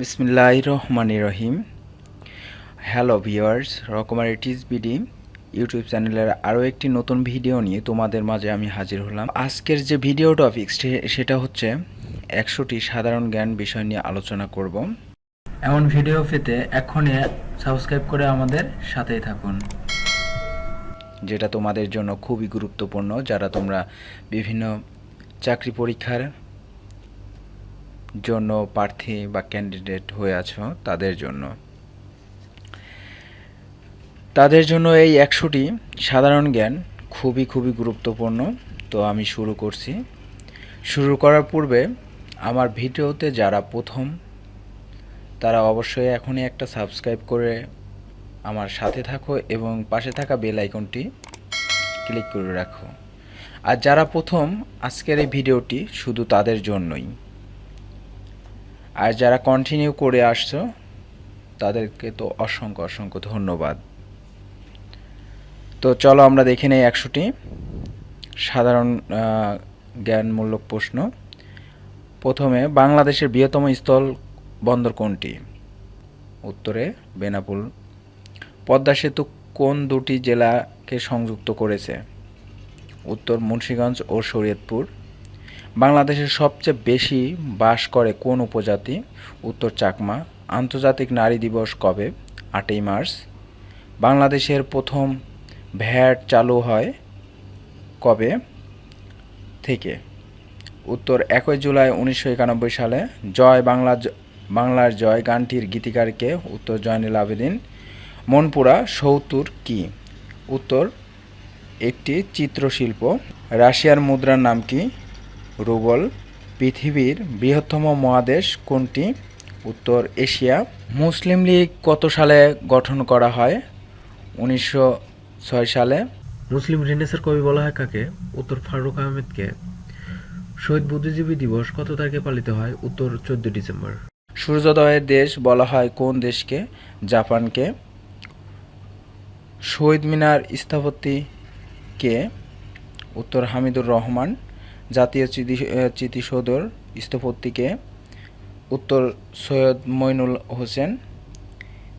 বিসমিল্লাহ রহমান রহিম। হ্যালো ভিওয়ার্স রকমার ইটিস বিডি ইউটিউব চ্যানেলের আরও একটি নতুন ভিডিও নিয়ে তোমাদের মাঝে আমি হাজির হলাম। আজকের যে ভিডিও টপিক সেটা হচ্ছে একশোটি সাধারণ জ্ঞান বিষয় নিয়ে আলোচনা করব। এমন ভিডিও পেতে এখনই সাবস্ক্রাইব করে আমাদের সাথেই থাকুন। যেটা তোমাদের জন্য খুবই গুরুত্বপূর্ণ, যারা তোমরা বিভিন্ন চাকরি পরীক্ষার জন্য প্রার্থী বা ক্যান্ডিডেট হয়ে আছো তাদের জন্য। তাদের জন্য এই একশোটি সাধারণ জ্ঞান খুবই খুবই গুরুত্বপূর্ণ। তো আমি শুরু করছি। শুরু করার পূর্বে আমার ভিডিওতে যারা প্রথম, তারা অবশ্যই এখনই একটা সাবস্ক্রাইব করে আমার সাথে থাকো এবং পাশে থাকা বেল আইকনটি ক্লিক করে রাখো। আর যারা প্রথম, আজকের এই ভিডিওটি শুধু তাদের জন্যই। আর যারা কন্টিনিউ করে আসছো, তাদেরকে তো অসংখ্য অসংখ্য ধন্যবাদ। তো চলো আমরা দেখে নেই একশোটি। সাধারণ জ্ঞানমূলক প্রশ্ন। প্রথমে, বাংলাদেশের বৃহত্তম স্থল বন্দর কোনটি? উত্তরে, বেনাপুল। পদ্মা সেতু কোন দুটি জেলাকে সংযুক্ত করেছে? উত্তর মুন্সিগঞ্জ ও শরীয়তপুর। বাংলাদেশের সবচেয়ে বেশি বাস করে কোন উপজাতি? উত্তর চাকমা। আন্তর্জাতিক নারী দিবস কবে? আটই মার্চ। বাংলাদেশের প্রথম ভ্যাট চালু হয় কবে থেকে? উত্তর একই জুলাই উনিশশো একানব্বই সালে। জয় বাংলা বাংলার জয় গানটির গীতিকারকে উত্তর জয়নুল আবেদিন। মনপুরা সৌতুর কি? উত্তর, একটি চিত্রশিল্প। রাশিয়ার মুদ্রার নাম কি? রুবল পৃথিবীর বৃহত্তম মহাদেশ কোনটি? উত্তর এশিয়া। মুসলিম লীগ কত সালে গঠন করা হয়? উনিশশো ছয় সালে। মুসলিম রেনেসার কবি বলা হয় কাকে? উত্তর ফারুক আহমেদকে। শহীদ বুদ্ধিজীবী দিবস কত তারিখে পালিত হয়? উত্তর চোদ্দ ডিসেম্বর। সূর্যোদয়ের দেশ বলা হয় কোন দেশকে? জাপানকে। শহীদ মিনার স্থপতিকে উত্তর হামিদুর রহমান। জাতীয় স্মৃতিসৌধর স্থপতিকে উত্তর সৈয়দ মইনুল হোসেন।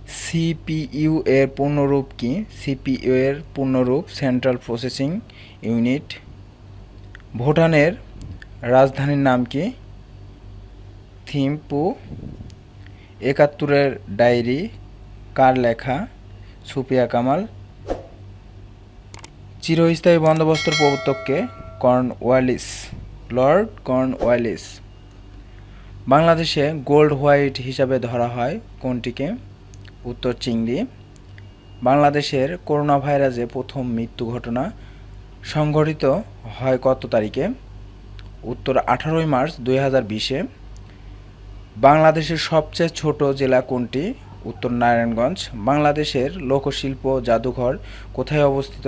সিপিইউ এর পূর্ণরূপ কি? সিপিইউ এর পূর্ণরূপ সেন্ট্রাল প্রসেসিং ইউনিট। ভুটানের রাজধানীর নাম কি? থিম্পু। একাত্তরের ডায়েরি, কার লেখা? সুপিয়া কামাল। চিরস্থায়ী বন্দোবস্তর প্রবর্তককে Cornwallis lord Cornwallis বাংলাদেশে গোল্ড হোয়াইট হিসাবে ধরা হয় কোনটিকে? উত্তর চিংড়ি। বাংলাদেশের করোনা ভাইরাসে প্রথম মৃত্যু ঘটনা সংঘটিত হয় কত তারিখে? উত্তর আঠারোই মার্চ দুই হাজার বিশে। বাংলাদেশের সবচেয়ে ছোট জেলা কোনটি? উত্তর নারায়ণগঞ্জ। বাংলাদেশের লোকশিল্প জাদুঘর কোথায় অবস্থিত?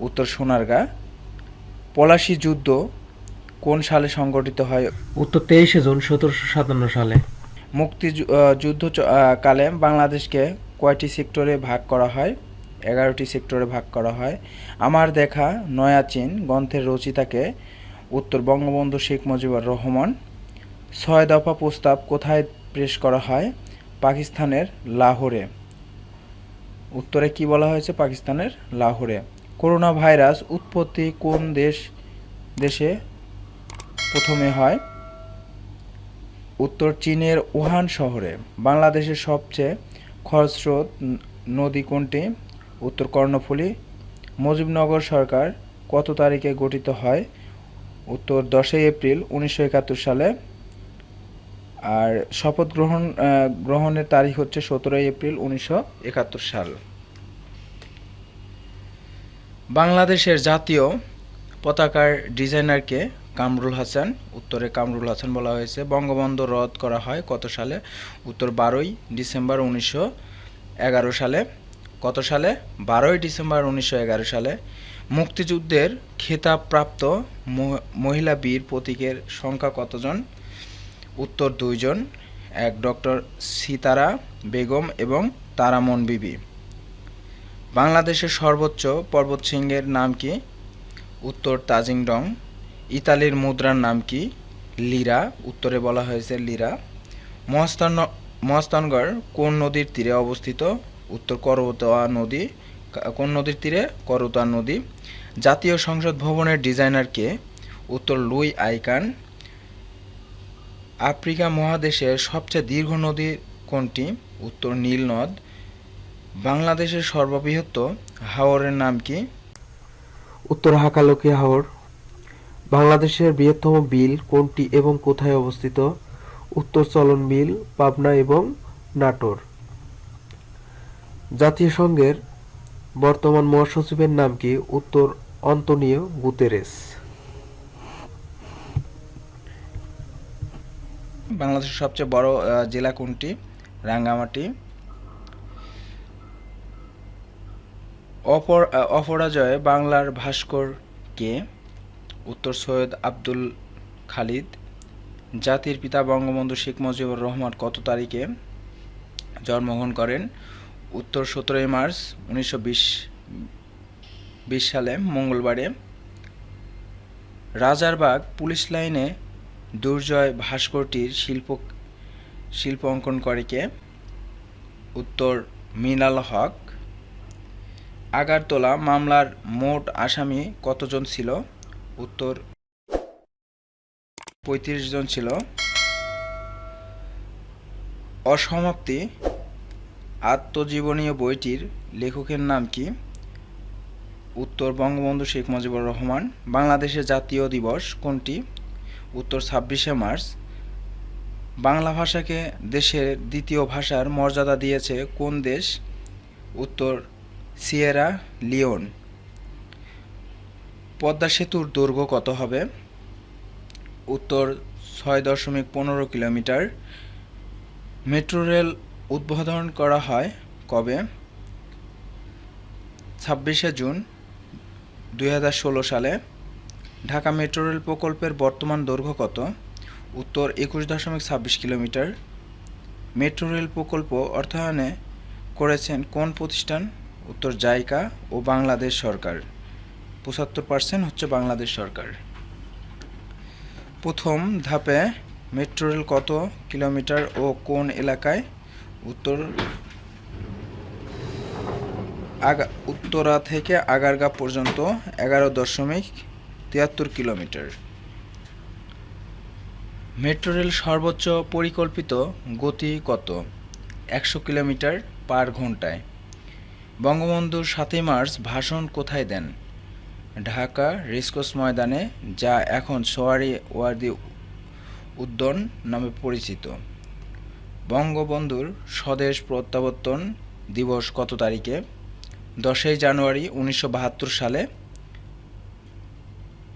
উত্তর সোনারগাঁ। পলাশী যুদ্ধ কোন সালে সংগঠিত হয়? উত্তর তেইশে জুন সতেরোশো সাতান্ন সালে। মুক্তি যুদ্ধ কালে বাংলাদেশকে কয়টি সেক্টরে ভাগ করা হয়? এগারোটি সেক্টরে ভাগ করা হয়। আমার দেখা নয়া চীন গ্রন্থের রচিতাকে উত্তর বঙ্গবন্ধু শেখ মুজিবুর রহমান। ছয় দফা প্রস্তাব কোথায় পেশ করা হয়? পাকিস্তানের লাহোরে। উত্তরে কি বলা হয়েছে পাকিস্তানের লাহোরে? করোনা ভাইরাস উৎপত্তি কোন দেশ, দেশে প্রথমে হয়? উত্তর চীনের উহান শহরে। বাংলাদেশের সবচেয়ে খরস্রোত নদী কোনটি? উত্তর কর্ণফুলী। মুজিবনগর সরকার কত তারিখে গঠিত হয়? উত্তর দশই এপ্রিল উনিশশো একাত্তর সালে। আর শপথ গ্রহণ গ্রহণের তারিখ হচ্ছে সতেরোই এপ্রিল উনিশশো একাত্তর সাল। বাংলাদেশের জাতীয় পতাকার ডিজাইনারকে কামরুল হাসান, উত্তরে কামরুল হাসান বলা হয়েছে। বঙ্গবন্ধু রদ করা হয় কত সালে? উত্তর বারোই ডিসেম্বর উনিশশো এগারো সালে। কত সালে? বারোই ডিসেম্বর উনিশশো এগারো সালে। মুক্তিযুদ্ধের খেতাবপ্রাপ্ত মহ- মহিলা বীর প্রতীকের সংখ্যা কতজন? উত্তর দুইজন, এক ডক্টর সীতারা বেগম এবং তারামন বিবি। বাংলাদেশের সর্বোচ্চ পর্বতশৃঙ্গের নাম কি? উত্তর তাজিংডং। ইতালির মুদ্রার নাম কি? লিরা। উত্তরে বলা হয়েছে লিরা। মহাস্থান মহাস্থানগড় কোন নদীর তীরে অবস্থিত? উত্তর করতোয়া নদী। কোন নদীর তীরে? করতোয়া নদী। জাতীয় সংসদ ভবনের ডিজাইনার কে? উত্তর লুই আইকান। আফ্রিকা মহাদেশের সবচেয়ে দীর্ঘ নদী কোনটি? উত্তর নীল নদ। বাংলাদেশের সর্ববৃহৎ হাওরের নাম কি? উত্তর হাকালুকি হাওর। বাংলাদেশের বৃহত্তম বিল কোনটি এবং কোথায় অবস্থিত? উত্তর চলন বিল পাবনা এবং নাটোর। জাতীয় সংঘের বর্তমান মহাসচিবের নাম কি? উত্তর অন্তনীয় গুতেরেস। বাংলাদেশের সবচেয়ে বড় জেলা কোনটি? রাঙ্গামাটি। অপর অপরাজয় বাংলার ভাস্কর কে? উত্তর সৈয়দ আব্দুল খালিদ। জাতির পিতা বঙ্গবন্ধু শেখ মুজিবুর রহমান কত তারিখে জন্মগ্রহণ করেন? উত্তর সতেরোই মার্চ উনিশশো বিশ সালে, মঙ্গলবারে। রাজারবাগ পুলিশ লাইনে দুর্জয় ভাস্করটির শিল্প শিল্প অঙ্কন করে কে? উত্তর মিনাল হক। আগারতলা মামলার মোট আসামি কতজন ছিল? উত্তর, পঁয়ত্রিশ জন ছিল। অসমাপ্তি আত্মজীবনীয় বইটির লেখকের নাম কি? উত্তর, বঙ্গবন্ধু শেখ মুজিবুর রহমান। বাংলাদেশের জাতীয় দিবস কোনটি? উত্তর, ছাব্বিশে মার্চ। বাংলা ভাষাকে দেশের দ্বিতীয় ভাষার মর্যাদা দিয়েছে কোন দেশ? উত্তর সিয়েরা লিওন। পদ্মা সেতুর দৈর্ঘ্য কত হবে? উত্তর ছয় দশমিক পনেরো কিলোমিটার। মেট্রো রেল উদ্বোধন করা হয় কবে? ছাব্বিশে জুন দু হাজার ষোলো সালে। ঢাকা মেট্রো রেল প্রকল্পের বর্তমান দৈর্ঘ্য কত? উত্তর একুশ দশমিক ছাব্বিশ কিলোমিটার। মেট্রো রেল প্রকল্প অর্থায়নে করেছেন কোন প্রতিষ্ঠান? উত্তর জাইকা ও বাংলাদেশ সরকার। পঁচাত্তর পার্সেন্ট হচ্ছে বাংলাদেশ সরকার। প্রথম ধাপে মেট্রো রেল কত কিলোমিটার ও কোন এলাকায়? উত্তর আগা উত্তরা থেকে আগারগা পর্যন্ত এগারো দশমিক তিয়াত্তর কিলোমিটার। মেট্রো রেল সর্বোচ্চ পরিকল্পিত গতি কত? একশো কিলোমিটার পার ঘন্টায়। বঙ্গবন্ধু সাতই মার্চ ভাষণ কোথায় দেন? ঢাকা রেসকোর্স ময়দানে, যা এখন সোয়ারি ওয়ার্দি উদ্যান নামে পরিচিত। বঙ্গবন্ধুর স্বদেশ প্রত্যাবর্তন দিবস কত তারিখে? দশই জানুয়ারি উনিশশো বাহাত্তর সালে।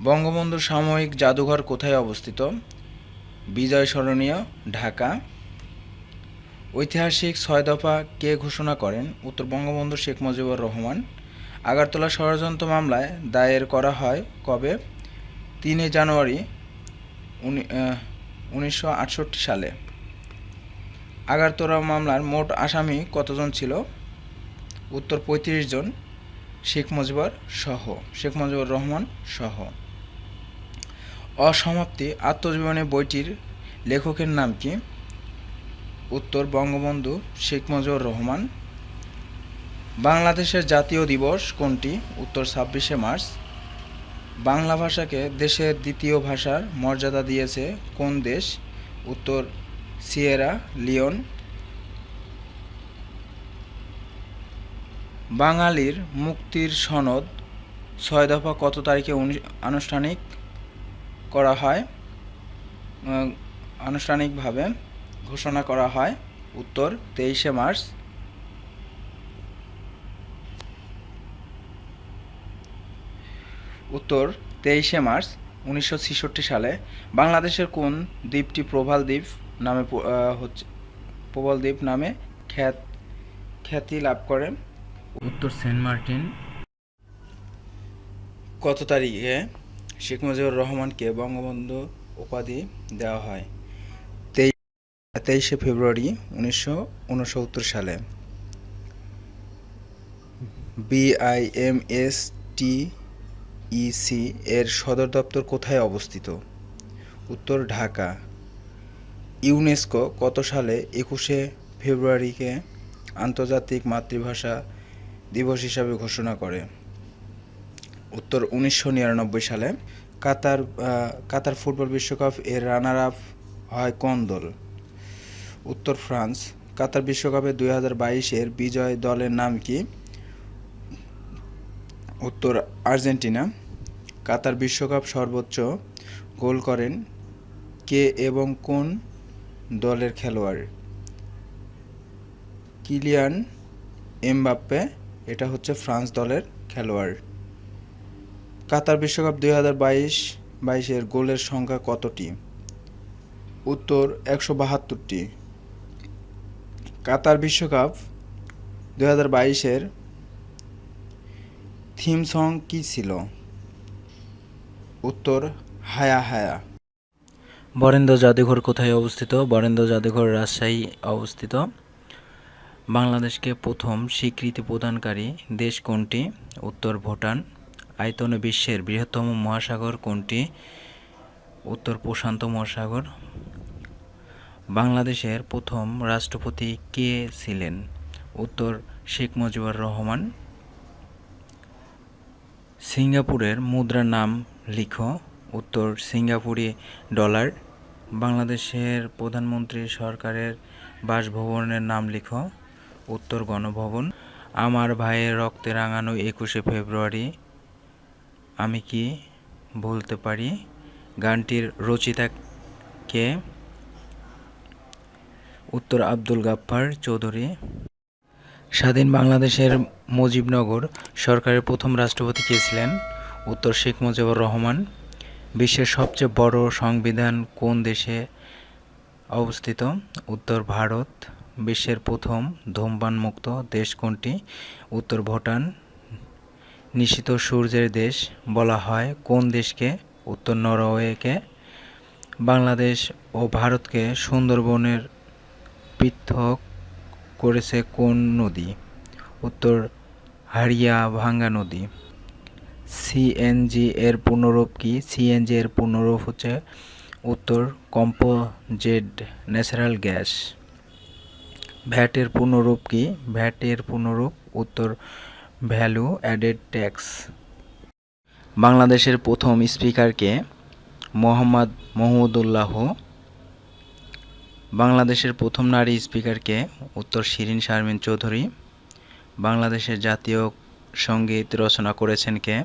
বঙ্গবন্ধু সাময়িক জাদুঘর কোথায় অবস্থিত? বিজয় স্মরণীয় ঢাকা। ঐতিহাসিক ছয় দফা কে ঘোষণা করেন? উত্তর বঙ্গবন্ধু শেখ মুজিবুর রহমান। আগরতলা ষড়যন্ত্র মামলায় দায়ের করা হয় কবে? তিনে জানুয়ারি উনিশশো আটষট্টি সালে। আগারতলা মামলার মোট আসামি কতজন ছিল? উত্তর পঁয়ত্রিশ জন। শেখ মুজিবুর সহ, শেখ মুজিবুর রহমান সহ। অসমাপ্তি আত্মজীবনী বইটির লেখকের নাম কি? উত্তর বঙ্গবন্ধু শেখ মুজিবুর রহমান। বাংলাদেশের জাতীয় দিবস কোনটি? উত্তর ছাব্বিশে মার্চ। বাংলা ভাষাকে দেশের দ্বিতীয় ভাষার মর্যাদা দিয়েছে কোন দেশ? উত্তর সিয়েরা, লিওন। বাঙালির মুক্তির সনদ ছয় দফা কত তারিখে আনুষ্ঠানিক করা হয়? আনুষ্ঠানিকভাবে ঘোষণা করা হয়। উত্তর তেইশে মার্চ। উত্তর তেইশে মার্চ উনিশশো ছেষট্টি সালে। বাংলাদেশের কোন দ্বীপটি প্রবাল দ্বীপ নামে হচ্ছে প্রবাল দ্বীপ নামে খ্যাত খ্যাতি লাভ করে? উত্তর সেন্ট মার্টিন। কত তারিখে শেখ মুজিবুর রহমানকে বঙ্গবন্ধু উপাধি দেওয়া হয়? তেইশে ফেব্রুয়ারি উনিশশো উনসত্তর সালে। বিআইএমএস টি ইসি এর সদর দপ্তর কোথায় অবস্থিত? উত্তর, ঢাকা। ইউনেস্কো কত সালে একুশে ফেব্রুয়ারিকে আন্তর্জাতিক মাতৃভাষা দিবস হিসাবে ঘোষণা করে? উত্তর, উনিশশো নিরানব্বই সালে কাতার কাতার ফুটবল বিশ্বকাপ এর রানার আপ হয় কোন দল? উত্তর ফ্রান্স, কাতার বিশ্বকাপে দুই হাজার বাইশের বিজয় দলের নাম কি? উত্তর আর্জেন্টিনা, কাতার বিশ্বকাপ সর্বোচ্চ গোল করেন কে এবং কোন দলের খেলোয়াড়? কিলিয়ান এমবাপ্পে, এটা হচ্ছে ফ্রান্স দলের খেলোয়াড়। কাতার বিশ্বকাপ দুই হাজার বাইশ বাইশের গোলের সংখ্যা কতটি? উত্তর একশো বাহাত্তরটি। কাতার বিশ্বকাপ দুই হাজার বাইশের থিম সং কী ছিল? উত্তর, হায়া হায়া। বরেন্দ্র জাদুঘর কোথায় অবস্থিত? বরেন্দ্র জাদুঘর রাজশাহী অবস্থিত। বাংলাদেশকে প্রথম স্বীকৃতি প্রদানকারী দেশ কোনটি? উত্তর, ভুটান। আয়তনে বিশ্বের বৃহত্তম মহাসাগর কোনটি? উত্তর, প্রশান্ত মহাসাগর। বাংলাদেশের প্রথম রাষ্ট্রপতি কে ছিলেন? উত্তর, শেখ মুজিবুর রহমান। সিঙ্গাপুরের মুদ্রার নাম লিখো। উত্তর, সিঙ্গাপুরি ডলার। বাংলাদেশের প্রধানমন্ত্রী সরকারের বাসভবনের নাম লিখো। উত্তর, গণভবন। আমার ভাইয়ের রক্তে রাঙানো একুশে ফেব্রুয়ারি। আমি কি বলতে পারি? গানটির রচিতা কে? উত্তর আব্দুল গাফফার চৌধুরী। স্বাধীন বাংলাদেশের মুজিবনগর সরকারের প্রথম রাষ্ট্রপতি কে ছিলেন? উত্তর শেখ মুজিবুর রহমান। বিশ্বের সবচেয়ে বড় সংবিধান কোন দেশে অবস্থিত? উত্তর ভারত। বিশ্বের প্রথম ধূমপান মুক্ত দেশ কোনটি? উত্তর ভুটান। নিশিত সূর্যের দেশ বলা হয় কোন দেশকে? উত্তর নরওয়েকে। বাংলাদেশ ও ভারতকে সুন্দরবনের পৃথক করেছে কোন নদী? উত্তর হারিয়া ভাঙ্গা নদী। সিএনজি এর পূর্ণরূপ কি? সিএনজি এর পূর্ণরূপ হচ্ছে উত্তর, কম্পোজেড ন্যাচারাল গ্যাস। ভ্যাটের পূর্ণরূপ কি? ভ্যাটের পূর্ণরূপ উত্তর, ভ্যালু অ্যাডেড ট্যাক্স। বাংলাদেশের প্রথম স্পিকারকে মোহাম্মদ মহমুদুল্লাহ বাংলাদেশের প্রথম নারী স্পিকারকে উত্তর শিরিন শারমিন চৌধুরী, বাংলাদেশের জাতীয় সংগীত রচনা করেছেন কে?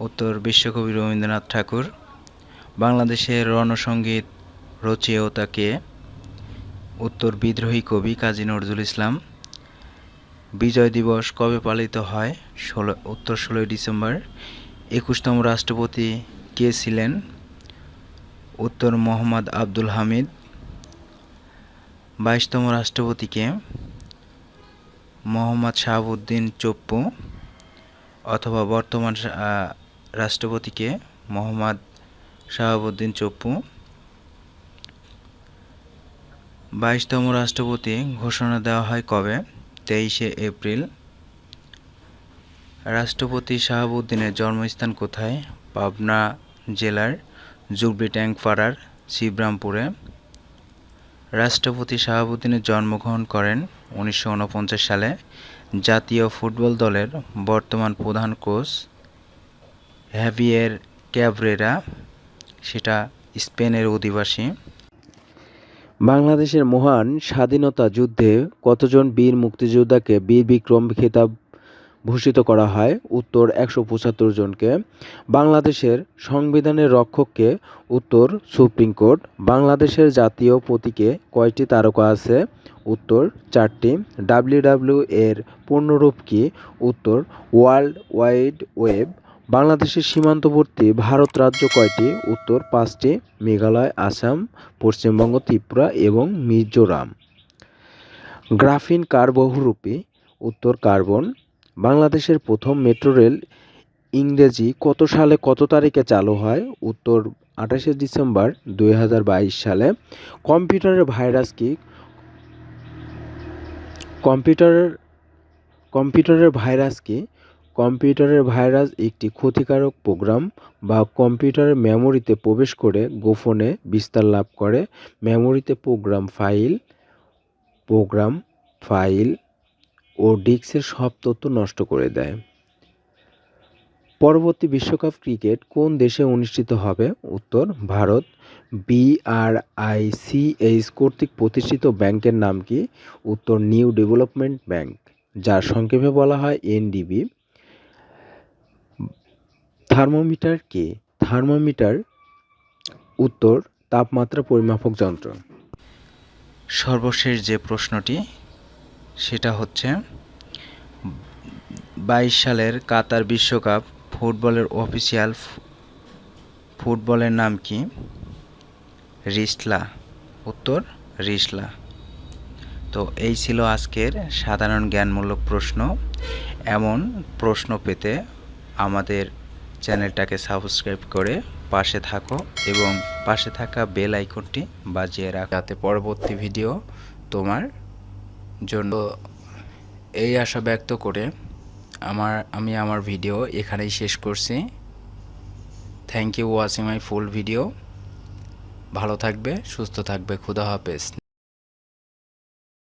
উত্তর বিশ্বকবি রবীন্দ্রনাথ ঠাকুর বাংলাদেশের রণসঙ্গীত রচিয়তা কে? উত্তর বিদ্রোহী কবি কাজী নজরুল ইসলাম, বিজয় দিবস কবে পালিত হয়? ষোলো, উত্তর ষোলোই ডিসেম্বর, একুশতম রাষ্ট্রপতি কে ছিলেন? উত্তর মোহাম্মদ আব্দুল হামিদ বাইশতম রাষ্ট্রপতিকে মোহাম্মদ শাহাবুদ্দিন চপ্পু অথবা বর্তমান রাষ্ট্রপতিকে মোহাম্মদ শাহাবুদ্দিন চপ্পু বাইশতম রাষ্ট্রপতি ঘোষণা দেওয়া হয় কবে? তেইশে এপ্রিল। রাষ্ট্রপতি শাহাবুদ্দিনের জন্মস্থান কোথায়? পাবনা জেলার জুবলি ট্যাঙ্কপাড়ার শিবরামপুরে। রাষ্ট্রপতি শাহাবুদ্দিনের জন্মগ্রহণ করেন উনিশশো উনপঞ্চাশ সালে। জাতীয় ফুটবল দলের বর্তমান প্রধান কোচ হ্যাভিয়ের ক্যাবরেরা সেটা স্পেনের অধিবাসী। বাংলাদেশের মহান স্বাধীনতা যুদ্ধে কতজন বীর মুক্তিযোদ্ধাকে বীর বিক্রম খেতাব ভূষিত করা হয়। উত্তর একশো পঁচাত্তর জনকে। বাংলাদেশের সংবিধানের রক্ষককে উত্তর সুপ্রিম কোর্ট। বাংলাদেশের জাতীয় প্রতীকে কয়টি তারকা আছে? উত্তর চারটি। ডাব্লিউডাব্লিউ এর পূর্ণরূপ কি? উত্তর ওয়ার্ল্ড ওয়াইড ওয়েব। বাংলাদেশের সীমান্তবর্তী ভারত রাজ্য কয়টি? উত্তর পাঁচটি। মেঘালয়, আসাম, পশ্চিমবঙ্গ, ত্রিপুরা এবং মিজোরাম। গ্রাফিন কার বহুরূপী? উত্তর কার্বন। বাংলাদেশের প্রথম মেট্রো রেল ইংরেজি কত সালে কত তারিখে চালু হয়? উত্তর, আঠাশে ডিসেম্বর দু হাজার বাইশ সালে। কম্পিউটারের ভাইরাস কি? কম্পিউটারের কম্পিউটারের ভাইরাস কি? কম্পিউটারের ভাইরাস একটি ক্ষতিকারক প্রোগ্রাম বা কম্পিউটারের মেমোরিতে প্রবেশ করে গোপনে বিস্তার লাভ করে। মেমোরিতে প্রোগ্রাম ফাইল প্রোগ্রাম ফাইল ও ডিস্কের সব তথ্য নষ্ট করে দেয়। পরবর্তী বিশ্বকাপ ক্রিকেট কোন দেশে অনুষ্ঠিত হবে? উত্তর, ভারত। বিআরআইসিএইচ কর্তৃক প্রতিষ্ঠিত ব্যাংকের নাম কি? উত্তর, নিউ ডেভেলপমেন্ট ব্যাংক, যার সংক্ষেপে বলা হয় এনডিবি থার্মোমিটার কি? থার্মোমিটার। উত্তর, তাপমাত্রা পরিমাপক যন্ত্র। সর্বশেষ যে প্রশ্নটি সেটা হচ্ছে বাইশ সালের কাতার বিশ্বকাপ ফুটবলের অফিসিয়াল ফুটবলের নাম কি? রিসলা। উত্তর, রিসলা। তো এই ছিল আজকের সাধারণ জ্ঞানমূলক প্রশ্ন। এমন প্রশ্ন পেতে আমাদের চ্যানেলটাকে সাবস্ক্রাইব করে পাশে থাকো এবং পাশে থাকা বেল আইকনটি বাজিয়ে রাখ। যাতে পরবর্তী ভিডিও তোমার জন্য এই আশা ব্যক্ত করে আমার, আমি আমার ভিডিও এখানেই শেষ করছি। Thank you watching my full video ভালো থাকবে, সুস্থ থাকবে, খুদা হাফেজ।